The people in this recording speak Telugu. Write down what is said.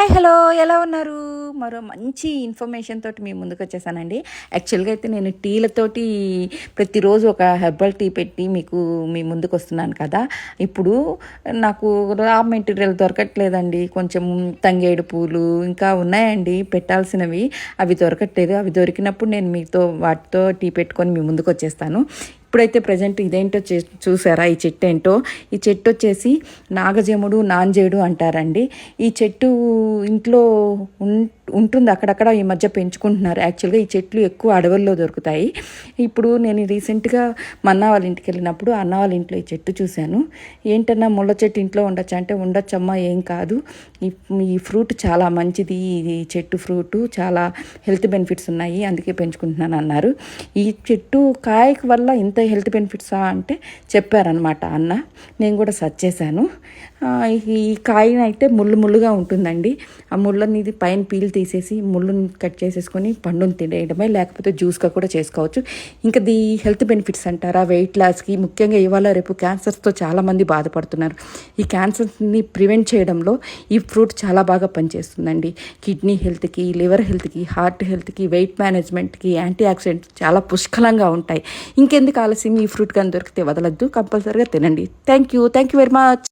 Hi hello. ఎలా ఉన్నారు? మరో మంచి ఇన్ఫర్మేషన్ తోటి మీ ముందుకు వచ్చేసానండి. యాక్చువల్గా అయితే నేను టీలతోటి ప్రతిరోజు ఒక హెర్బల్ టీ పెట్టి మీకు మీ ముందుకు వస్తున్నాను కదా. ఇప్పుడు నాకు రా మెటీరియల్ దొరకట్లేదండి. కొంచెం తంగేడు పూలు ఇంకా ఉన్నాయండి. పెట్టాల్సినవి. అవి దొరకట్లేదు. అవి దొరికినప్పుడు నేను మీతో వాటితో టీ పెట్టుకొని మీ ముందుకు వచ్చేస్తాను. ఇప్పుడైతే ప్రజెంట్ ఇదేంటో చూసారా ఈ చెట్టు ఏంటో? ఈ చెట్టు వచ్చేసి నాగజముడు నాంజేడు అంటారండి. ఈ చెట్టు ఇంట్లో ఉం- ఉంటుంది అక్కడక్కడ ఈ మధ్య పెంచుకుంటున్నారు. యాక్చువల్గా ఈ చెట్లు ఎక్కువ అడవుల్లో దొరుకుతాయి. ఇప్పుడు నేను రీసెంట్గా మా అన్న వాళ్ళ ఇంటికి వెళ్ళినప్పుడు అన్న వాళ్ళ ఇంట్లో ఈ చెట్టు చూశాను. ఏంటన్నా ముళ్ళ చెట్టు ఇంట్లో ఉండొచ్చు అంటే ఉండొచ్చమ్మా ఏం కాదు. ఈ ఈ ఫ్రూట్ చాలా మంచిది. ఈ చెట్టు ఫ్రూట్ చాలా హెల్త్ బెనిఫిట్స్ ఉన్నాయి. అందుకే పెంచుకుంటున్నాను అన్నారు ఈ చెట్టు కాయకు వల్ల ఇంత హెల్త్ బెనిఫిట్సా అంటే చెప్పారనమాట అన్న. నేను కూడా సర్చ్ చేశాను. ఈ కాయన అయితే ముళ్ళు ముళ్ళుగా ఉంటుందండి. ఆ ముళ్ళని ఇది పైన పీల్ తీసేసి ముళ్ళుని కట్ చేసేసుకొని పండుని తినేయడమే లేకపోతే జ్యూస్గా కూడా చేసుకోవచ్చు. ఇంకా ది హెల్త్ బెనిఫిట్స్ అంటారా? వెయిట్ లాస్కి ముఖ్యంగా ఇవాళ రేపు క్యాన్సర్స్తో చాలామంది బాధపడుతున్నారు. ఈ క్యాన్సర్ని ప్రివెంట్ చేయడంలో ఈ ఫ్రూట్ చాలా బాగా పనిచేస్తుందండి. కిడ్నీ హెల్త్కి లివర్ హెల్త్కి హార్ట్ హెల్త్కి వెయిట్ మేనేజ్మెంట్కి యాంటీ ఆక్సిడెంట్స్ చాలా పుష్కలంగా ఉంటాయి. ఇంకెందుకు ఆలస్యం ఈ ఫ్రూట్ కానీ దొరికితే వదలద్దు. కంపల్సరీగా తినండి. Thank you thank you very much